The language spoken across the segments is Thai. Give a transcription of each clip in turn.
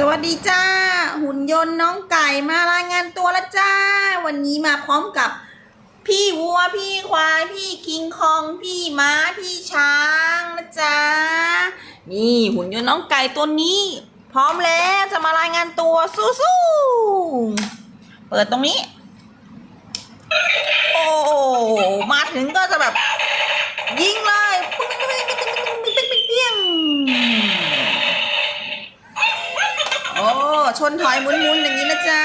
สวัสดีจ้า หุ่นยนต์น้องไก่มารายงานตัวแล้วจ้า วันนี้มาพร้อมกับ พี่วัวพี่ควาย พี่คิงคอง พี่ม้าพี่ช้างนะจ๊ะนี่หุ่นยนต์น้องไก่ตัวนี้ พร้อมแล้วจะมารายงานตัวสู้ๆเปิดตรงนี้ โอ้มาถึงก็จะแบบ ยิงเลยปึ้งปึ้งปึ้งปึ้งปึ้งปึ้งปึ้งเปี้ยง โอ้ ชนถอยหมุนๆอย่างนี้นะจ๊ะ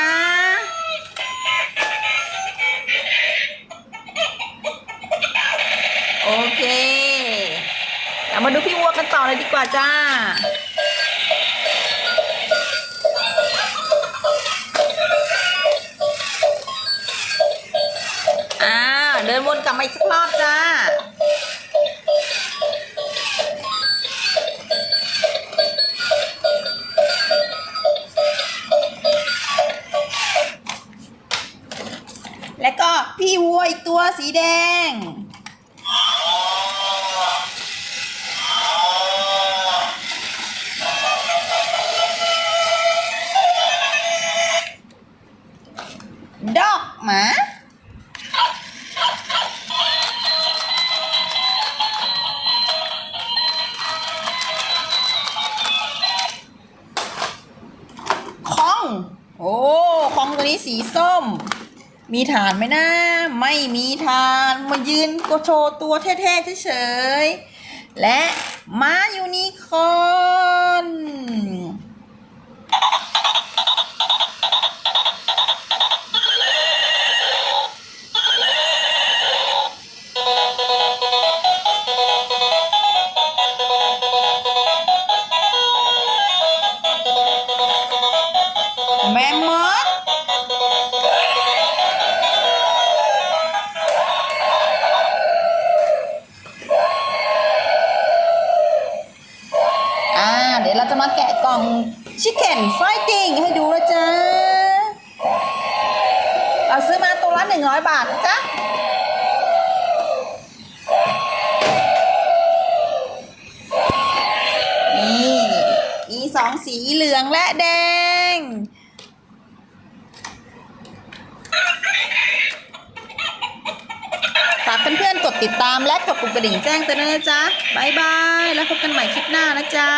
โอเคเรามาดูพี่วัวกันต่อเลยดีกว่าจ้าอ่าเดินวนกลับมาอีกสักรอบจ้า และก็พี่วัวอีกตัวสีแดง ดอกหมาคอง โอ้ คองตัวนี้สีส้ม มีฐานไหมนะ ไม่มีฐานมายืนก็โชว์ตัวเท่ๆเฉยๆและม้ายูนิคอร์ แกะกล่องชิคเก้นไฟติ้งให้ดูนะจ๊ะเราซื้อมาตัวละหนึ่งร้อยบาทนะจ๊ะนี่มีสองสีเหลืองและแดง ฝากเพื่อนๆกดติดตามและกดปุ่มกระดิ่งแจ้งเตือนด้วยนะจ๊ะบ๊ายบาย แล้วพบกันใหม่คลิปหน้านะจ๊ะ